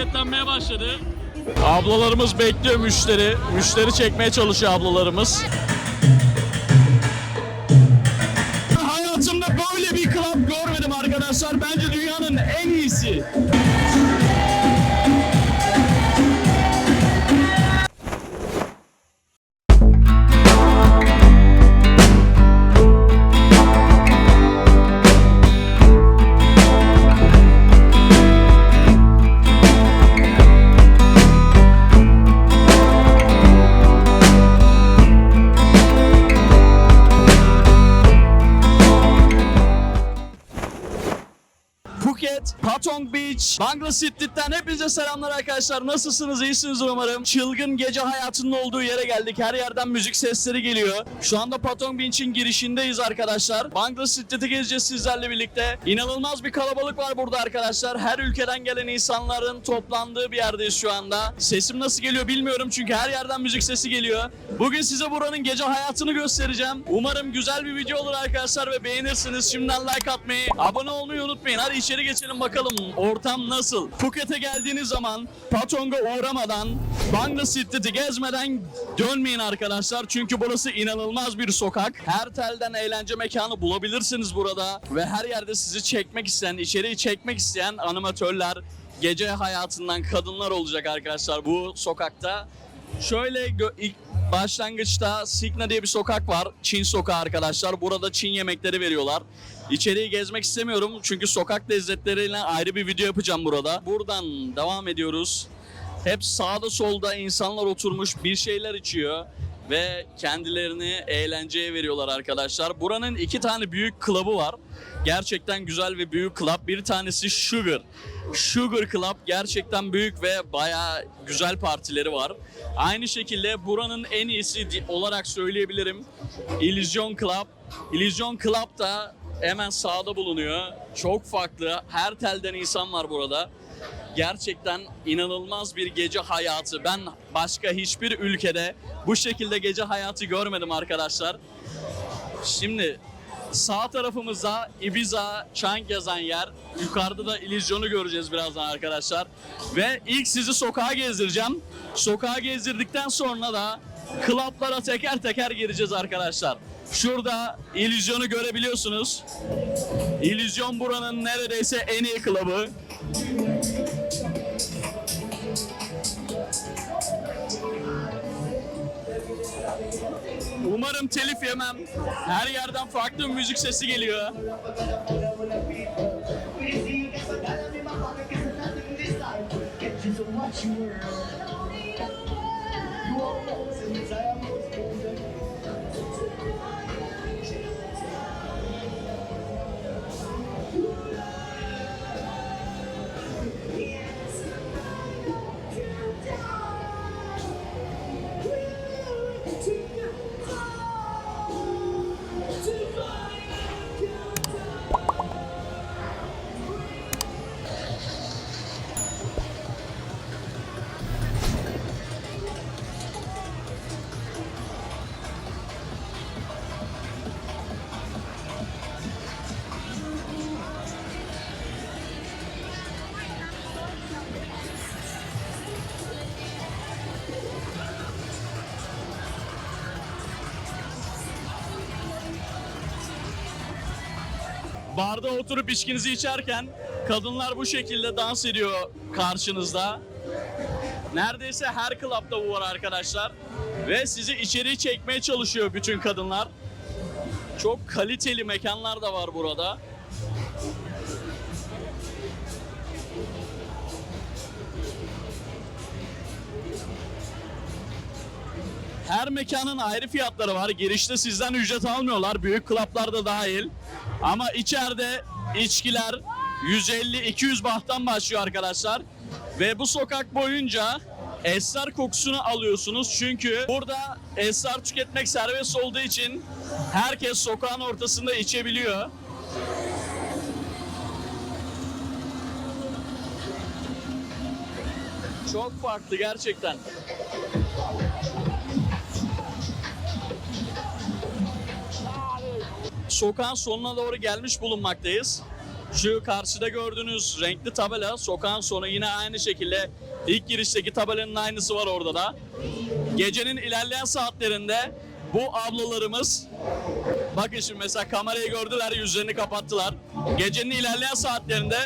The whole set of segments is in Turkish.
hareketlenmeye başladı. Ablalarımız bekliyor müşteri. Müşteri çekmeye çalışıyor ablalarımız. Phuket, Patong Beach, Bangla City'den hepinize selamlar arkadaşlar. Nasılsınız? İyisiniz umarım. Çılgın gece hayatının olduğu yere geldik. Her yerden müzik sesleri geliyor. Şu anda Patong Beach'in girişindeyiz arkadaşlar. Bangla City'de gezeceğiz sizlerle birlikte. İnanılmaz bir kalabalık var burada arkadaşlar. Her ülkeden gelen insanların toplandığı bir yerdeyiz şu anda. Sesim nasıl geliyor bilmiyorum çünkü her yerden müzik sesi geliyor. Bugün size buranın gece hayatını göstereceğim. Umarım güzel bir video olur arkadaşlar ve beğenirsiniz. Şimdiden like atmayı, abone olmayı unutmayın. Hadi içeri geçelim bakalım ortam nasıl? Phuket'e geldiğiniz zaman Patong'a uğramadan, Bangla City'yi gezmeden dönmeyin arkadaşlar. Çünkü burası inanılmaz bir sokak. Her telden eğlence mekanı bulabilirsiniz burada. Ve her yerde sizi çekmek isteyen, içeriği çekmek isteyen animatörler, gece hayatından kadınlar olacak arkadaşlar bu sokakta. Şöyle ilk başlangıçta Signa diye bir sokak var. Çin sokağı arkadaşlar. Burada Çin yemekleri veriyorlar. İçeriği gezmek istemiyorum çünkü sokak lezzetleriyle ayrı bir video yapacağım burada. Buradan devam ediyoruz. Hep sağda solda insanlar oturmuş bir şeyler içiyor ve kendilerini eğlenceye veriyorlar arkadaşlar. Buranın iki tane büyük klubı var. Gerçekten güzel ve büyük club. Bir tanesi Sugar. Sugar Club gerçekten büyük ve bayağı güzel partileri var. Aynı şekilde buranın en iyisi olarak söyleyebilirim. Illusion Club. Illusion Club da hemen sağda bulunuyor. Çok farklı. Her telden insan var burada. Gerçekten inanılmaz bir gece hayatı. Ben başka hiçbir ülkede bu şekilde gece hayatı görmedim arkadaşlar. Şimdi sağ tarafımızda Ibiza, Chang yazan yer. Yukarıda da illüzyonu göreceğiz birazdan arkadaşlar. Ve ilk sizi sokağa gezdireceğim. Sokağa gezdirdikten sonra da klaplara teker teker gireceğiz arkadaşlar. Şurada illüzyonu görebiliyorsunuz. İllüzyon buranın neredeyse en iyi klabı. Umarım telif yemem. Her yerden farklı bir müzik sesi geliyor. Barda oturup içkinizi içerken kadınlar bu şekilde dans ediyor karşınızda. Neredeyse her klapta bu var arkadaşlar. Ve sizi içeri çekmeye çalışıyor bütün kadınlar. Çok kaliteli mekanlar da var burada. Her mekanın ayrı fiyatları var. Girişte sizden ücret almıyorlar. Büyük klaplarda dahil. Ama içeride içkiler 150-200 bahttan başlıyor arkadaşlar. Ve bu sokak boyunca esrar kokusunu alıyorsunuz. Çünkü burada esrar tüketmek serbest olduğu için herkes sokağın ortasında içebiliyor. Çok farklı gerçekten. Sokağın sonuna doğru gelmiş bulunmaktayız. Şu karşıda gördüğünüz renkli tabela sokağın sonu yine aynı şekilde ilk girişteki tabelanın aynısı var orada da. Gecenin ilerleyen saatlerinde bu ablalarımız bakın şimdi mesela kamerayı gördüler yüzlerini kapattılar. Gecenin ilerleyen saatlerinde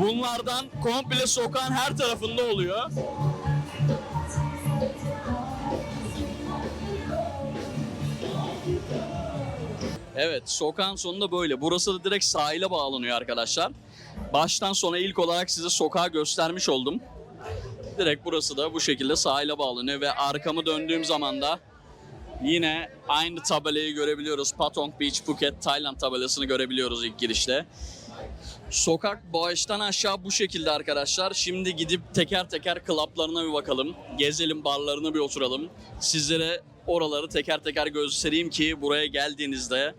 bunlardan komple sokağın her tarafında oluyor. Evet, sokağın sonunda böyle. Burası da direkt sahile bağlanıyor arkadaşlar. Baştan sona ilk olarak size sokağı göstermiş oldum. Direkt burası da bu şekilde sahile bağlanıyor ve arkamı döndüğüm zaman da yine aynı tabelayı görebiliyoruz. Patong Beach Phuket Tayland tabelasını görebiliyoruz ilk girişte. Sokak baştan aşağı bu şekilde arkadaşlar. Şimdi gidip teker teker klaplarına bir bakalım. Gezelim, barlarına bir oturalım. Sizlere oraları teker teker göstereyim ki buraya geldiğinizde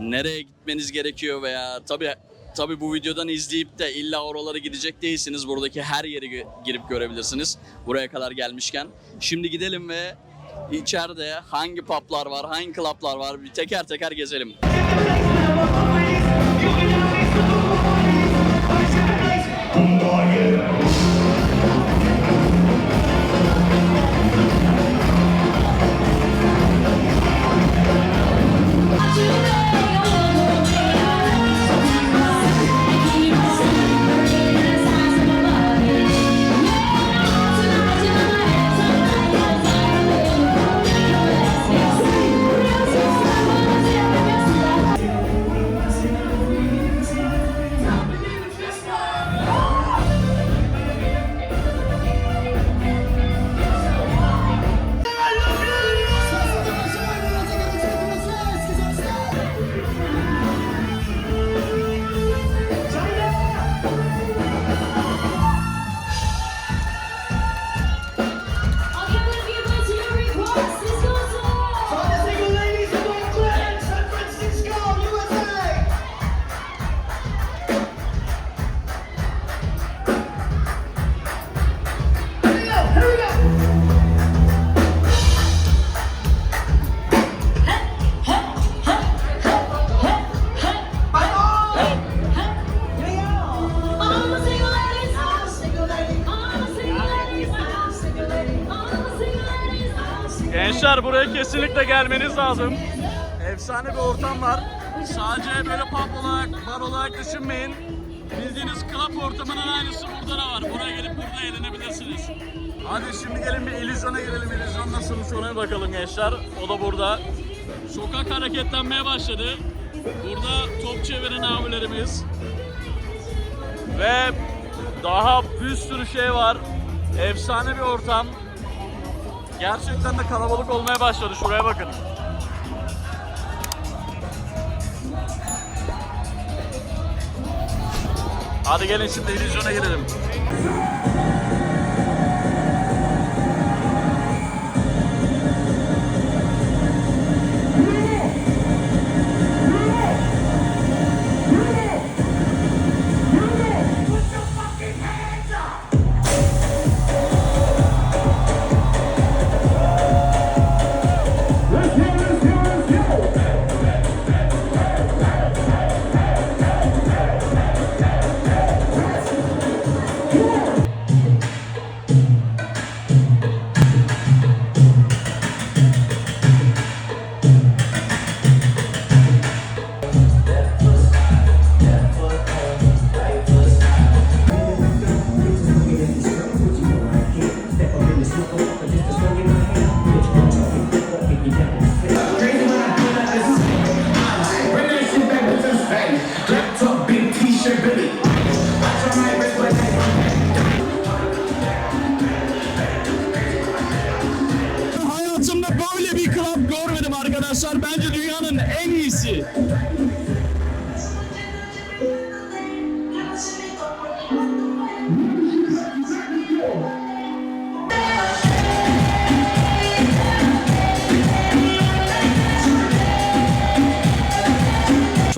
nereye gitmeniz gerekiyor veya tabii tabii bu videodan izleyip de illa oralara gidecek değilsiniz. Buradaki her yeri girip görebilirsiniz. Buraya kadar gelmişken. Şimdi gidelim ve içeride hangi publar var, hangi klaplar var bir teker teker gezelim. Kesinlikle gelmeniz lazım. Efsane bir ortam var. Sadece böyle pub olarak, bar olarak düşünmeyin. Bildiğiniz club ortamının aynısı burada da var. Buraya gelip burada eğlenebilirsiniz. Hadi şimdi gelin bir illüzyona girelim. İllüzyon nasılmış ona bakalım gençler. O da burada. Sokak hareketlenmeye başladı. Burada top çeviren abilerimiz. Ve daha bir sürü şey var. Efsane bir ortam. Gerçekten de kalabalık olmaya başladı. Şuraya bakın. Hadi gelin şimdi illüzyona girelim.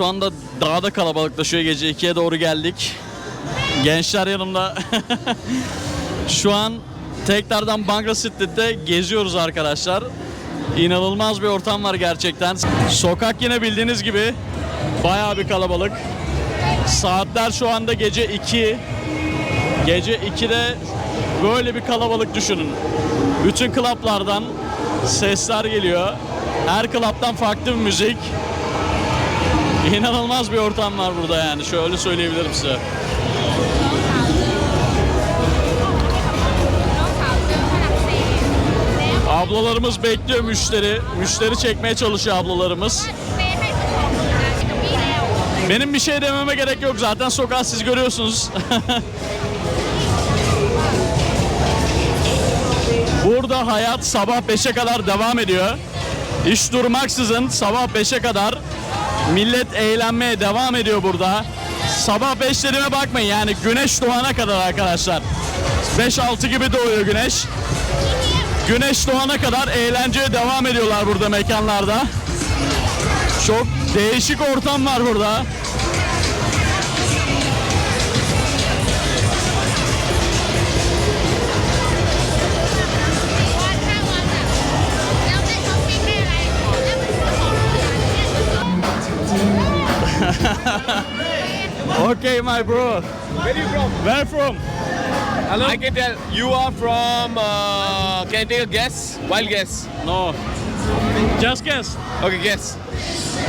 Şu anda daha da kalabalıklaşıyor. Gece 2'ye doğru geldik. Gençler yanımda. Şu an tekrardan Bangra Street'te geziyoruz arkadaşlar. İnanılmaz bir ortam var gerçekten. Sokak yine bildiğiniz gibi bayağı bir kalabalık. Saatler şu anda gece 2. Gece 2'de böyle bir kalabalık düşünün. Bütün klaplardan sesler geliyor. Her klaptan farklı bir müzik. İnanılmaz bir ortam var burada yani. Şöyle söyleyebilirim size. Ablalarımız bekliyor müşteri. Müşteri çekmeye çalışıyor ablalarımız. Benim bir şey dememe gerek yok zaten sokağı siz görüyorsunuz. Burada hayat sabah 5'e kadar devam ediyor. Hiç durmaksızın sabah 5'e kadar millet eğlenmeye devam ediyor burada. Sabah 5 dediğime bakmayın yani güneş doğana kadar arkadaşlar. 5-6 gibi doğuyor güneş. Güneş doğana kadar eğlenceye devam ediyorlar burada mekanlarda. Çok değişik ortam var burada. Okay, my bro. Where are you from? Where from? I can tell you are from. Uh, can I take a guess? Wild guess. No. Just guess. Okay, guess.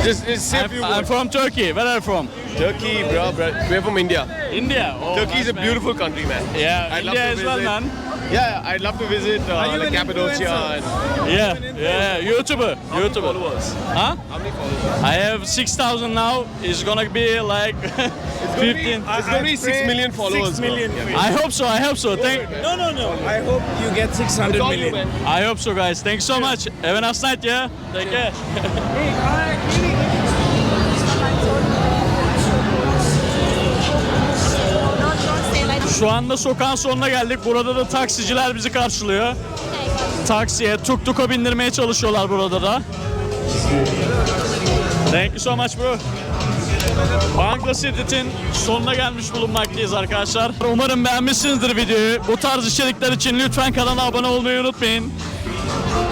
Just, just say a I'm, few I'm from Turkey. Where are you from? Turkey, bro, bro. We're from India. India. Oh, Turkey is a man. beautiful country, man. Yeah, I'd love India as well, visit. man. Yeah, I'd love to visit uh, like Cappadocia. And Yeah, yeah, YouTuber, how many YouTuber. followers? Huh? How many followers? I have 6,000 now. It's gonna be like 15. It's gonna be six million followers. Six million. Yeah. I hope so. I hope so. Thank. No, no, no. I hope you get 600 It's all you, I hope so, guys. Thanks so much. Have a nice night. Yeah. Take care. Şu anda sokağın sonuna geldik. Burada da taksiciler bizi karşılıyor. Taksiye, tuk tuka bindirmeye çalışıyorlar burada da. Thank you so much bro. Bangla City'nin sonuna gelmiş bulunmaktayız arkadaşlar. Umarım beğenmişsinizdir videoyu. Bu tarz içerikler için lütfen kanala abone olmayı unutmayın.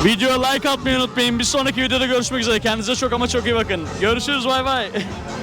Videoya like atmayı unutmayın. Bir sonraki videoda görüşmek üzere. Kendinize çok ama çok iyi bakın. Görüşürüz bay bay.